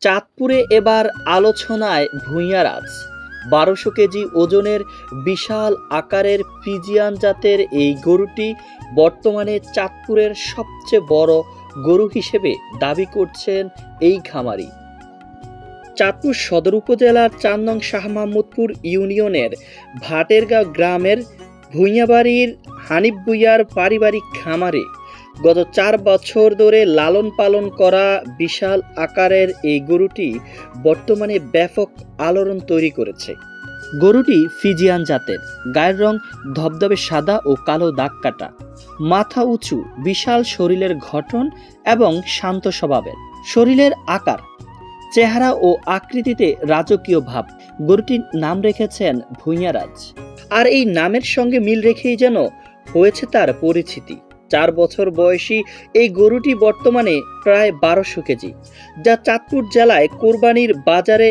চাঁদপুরে এবার আলোচনায় ভূঁইয়ারাজ বারোশো কেজি ওজনের বিশাল আকারের ফিজিয়ান জাতের এই গরুটি বর্তমানে চাঁদপুরের সবচেয়ে বড় গরু হিসেবে দাবি করছেন এই খামারি। চাঁদপুর সদর উপজেলার নং শাহ মাহমুদপুর ইউনিয়নের ভাটেরগাঁও গ্রামের ভূঁইয়াবাড়ির হানিফ ভুইয়ার পারিবারিক খামারে গত চার বছর ধরে লালন পালন করা বিশাল আকারের এই গরুটি বর্তমানে ব্যাপক আলোড়ন তৈরি করেছে। গরুটি ফিজিয়ান জাতের, গায়ের রং ধবধবে সাদা ও কালো দাগ কাটা। মাথা উঁচু, বিশাল শরীরের গঠন এবং শান্ত স্বভাবের। শরীরের আকার, চেহারা ও আকৃতিতে রাজকীয় ভাব। গরুটির নাম রেখেছেন ভূঁইয়ারাজ। আর এই নামের সঙ্গে মিল রেখেই যেন হয়েছে তার পরিচিতি। চার বছর বয়সী এই গরুটি বর্তমানে প্রায় বারোশো কেজি, যা চাঁদপুর জেলায় কোরবানির বাজারে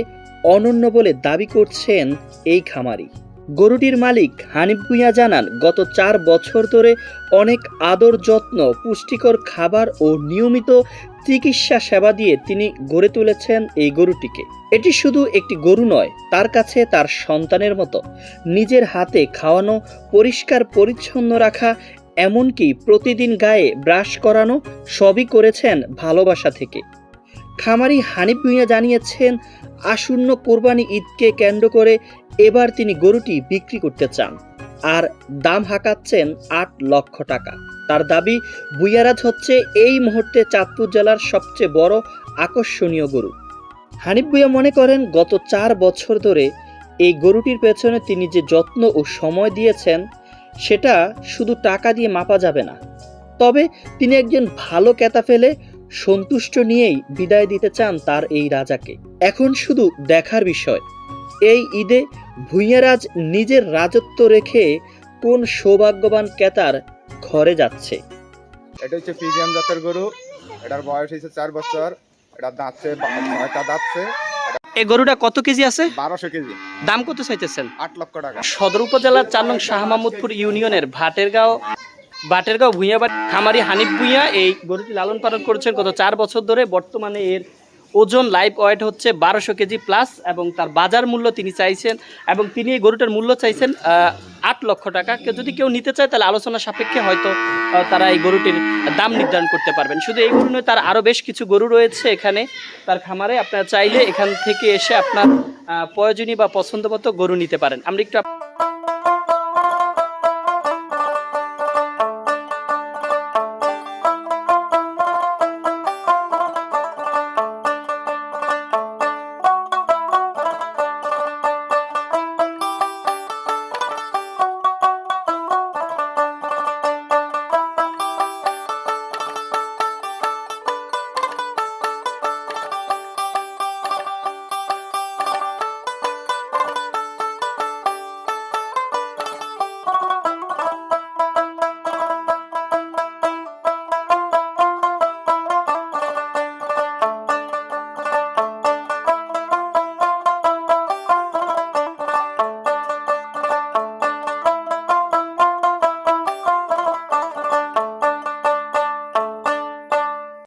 অনন্য বলে দাবি করছেন এই খামারি। গরুটির মালিক হানিফ ভুঁইয়া জানান, গত চার বছর ধরে অনেক আদর যত্ন, পুষ্টিকর খাবার ও নিয়মিত চিকিৎসা সেবা দিয়ে তিনি গড়ে তুলেছেন এই গরুটিকে। এটি শুধু একটি গরু নয়, তার কাছে তার সন্তানের মতো। নিজের হাতে খাওয়ানো পরিষ্কার পরিচ্ছন্ন রাখা এমনকি প্রতিদিন গায়ে ব্রাশ করানো সবই করেছেন ভালোবাসা থেকে। খামারি হানিফ ভুঁইয়া জানিয়েছেন, আসন্ন কোরবানি ঈদকে কেন্দ্র করে এবার তিনি গরুটি বিক্রি করতে চান। আর দাম হাঁকাচ্ছেন আট লক্ষ টাকা। তার দাবি, বুইয়ারাজ হচ্ছে এই মুহূর্তে চাঁদপুর জেলার সবচেয়ে বড় আকর্ষণীয় গরু। হানিফ ভুইয়া মনে করেন, গত চার বছর ধরে এই গরুটির পেছনে তিনি যে যত্ন ও সময় দিয়েছেন সেটা শুধু টাকা দিয়ে মাপা যাবে না। তবে তিনি একজন ভালো ক্রেতা ফেলে সন্তুষ্ট নিয়েই বিদায় দিতে চান তার এই রাজাকে। এখন শুধু দেখার বিষয়, এই ঈদে ভূঁইয়ারাজ নিজের রাজত্ব রেখে কোন সৌভাগ্যবান ক্রেতার ঘরে যাচ্ছে। এটা হচ্ছে জাতের গরু, এটার বয়স হয়েছে চার বছর, এটা দাঁতছে দাঁতছে। এই গরুটা কত কেজি আছে? বারোশো কেজি। দাম কত চাইতেছেন? আট লক্ষ টাকা। সদর উপজেলার চার নং শাহ মাহমুদপুর ইউনিয়নের ভাটেরগাঁও বাটেরগাঁও ভূঁইয়া বা খামারি হানিফ ভূঁইয়া এই গরুটি লালন পালন করছেন গত চার বছর ধরে। বর্তমানে এর ওজন লাইভ ওয়েট হচ্ছে বারোশো কেজি প্লাস এবং তার বাজার মূল্য তিনি চাইছেন এবং তিনি এই গরুটার মূল্য চাইছেন আট লক্ষ টাকা। কেউ যদি কেউ নিতে চায় তাহলে আলোচনা সাপেক্ষে হয়তো তারা এই গরুটির দাম নির্ধারণ করতে পারবেন। শুধু এই গরু নয়, তার আরও বেশ কিছু গরু রয়েছে এখানে তার খামারে। আপনারা চাইলে এখান থেকে এসে আপনার প্রয়োজনীয় বা পছন্দ মতো গরু নিতে পারেন। আমরা একটু